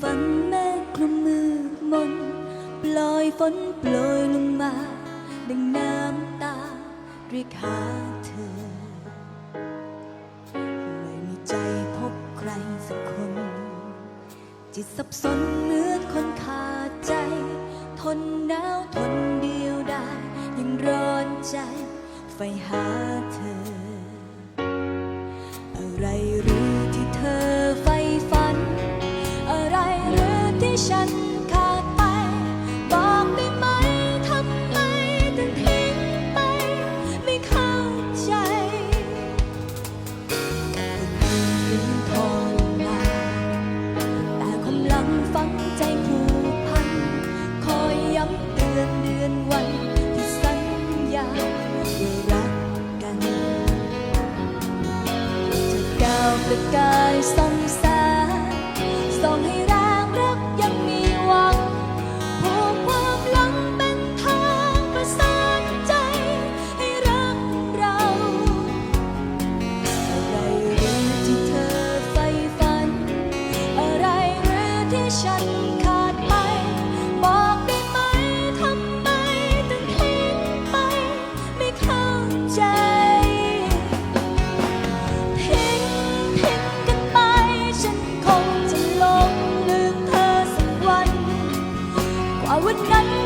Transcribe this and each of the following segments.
ฝันแม่คลุมมือมน ปล่อยฝนโปรยลงมา ดังน้ำตาเรียกหาเธอ ไม่มีใจพบใครสักคน จิตสับสนเหมือนคนขาดใจ ทนหนาวทนเดียวดายยังร้อนใจไฟหาเธอ อะไร ประกายส่องแส vẫn ngắn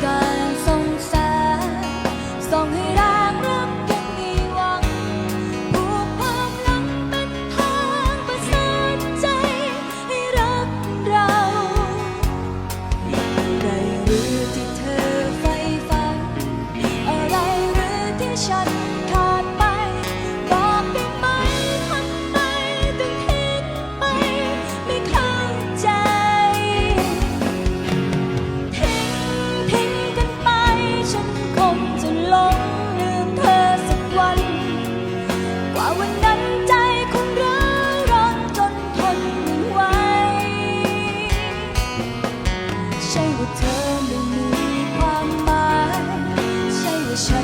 God. ฉั